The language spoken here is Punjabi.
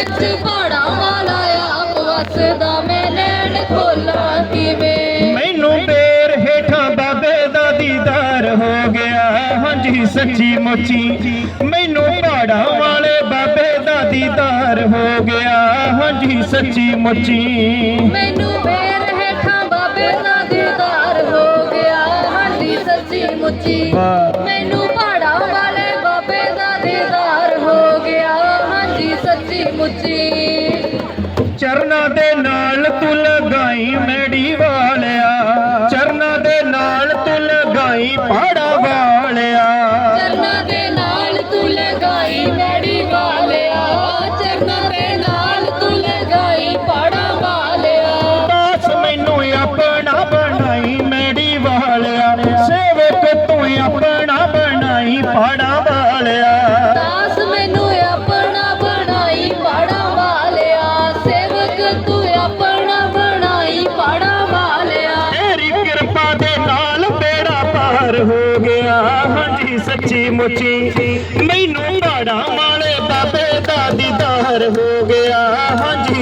ਵਿੱਚ ਪਹਾੜਾਂ ਵਾਲਾ ਆਪ ਵਸਦਾ ਮੈਂ ਨੈਣ ਖੋਲਾਂ ਕਿਵੇਂ? ਮੈਨੂੰ ਬੇਰ ਹੇਠਾਂ ਬਾਬੇ ਦਾ ਦੀਦਾਰ ਹੋ ਗਿਆ। ਹਾਂਜੀ ਸੱਚੀ ਮੁੱਚੀ ਮੈਨੂੰ ਪਹਾੜਾਂ ਵਾਲੇ ਬਾਬੇ ਦਾ ਦੀਦਾਰ ਹੋ ਗਿਆ। ਹਾਂਜੀ ਸੱਚੀ ਮੁੱਚੀ। ਮੈਨੂੰ ਬੇਰ ਹੇਠਾਂ ਬਾਬੇ ਦਾ ਦੀਦਾਰ ਹੋ ਗਿਆ। ਹਾਂਜੀ ਸੱਚੀ ਮੁੱਚੀ। ਮੈਨੂੰ ਮੁੱਚੀ। ਚਰਨਾਂ ਦੇ ਨਾਲ ਤੂੰ ਲਗਾਈ ਮੈੜੀ ਵਾਲਿਆ। ਚਰਨਾਂ ਦੇ ਨਾਲ ਤੂੰ ਲਗਾਈ ਪਹਾੜਾ ਵਾਲਿਆ। ਚਰਨਾਂ ਦੇ ਨਾਲ ਤੂੰ ਲਗਾਈ ਮੈੜੀ ਵਾਲਿਆ। ਚਰਨਾਂ ਦੇ ਨਾਲ ਤੂੰ ਲਗਾਈ ਪਹਾੜਾਂ ਵਾਲਿਆ। ਦਾਸ ਮੈਨੂੰ ਆਪਣਾ ਬਣਾਈ ਮੈੜੀ ਵਾਲਿਆ। ਸੇਵਕ ਤੂੰ ਆਪਣਾ ਬਣਾਈ ਪਹਾੜਾ ਅਸਰ ਹੋ ਗਿਆ। ਹਾਂਜੀ, ਸੱਚੀ ਮੁੱਚੀ। ਮੈਨੂੰ ਬਾੜਾ ਵਾਲੇ ਬਾਬੇ ਦਾ ਦੀਦਾਰ ਹੋ ਗਿਆ। ਹਾਂਜੀ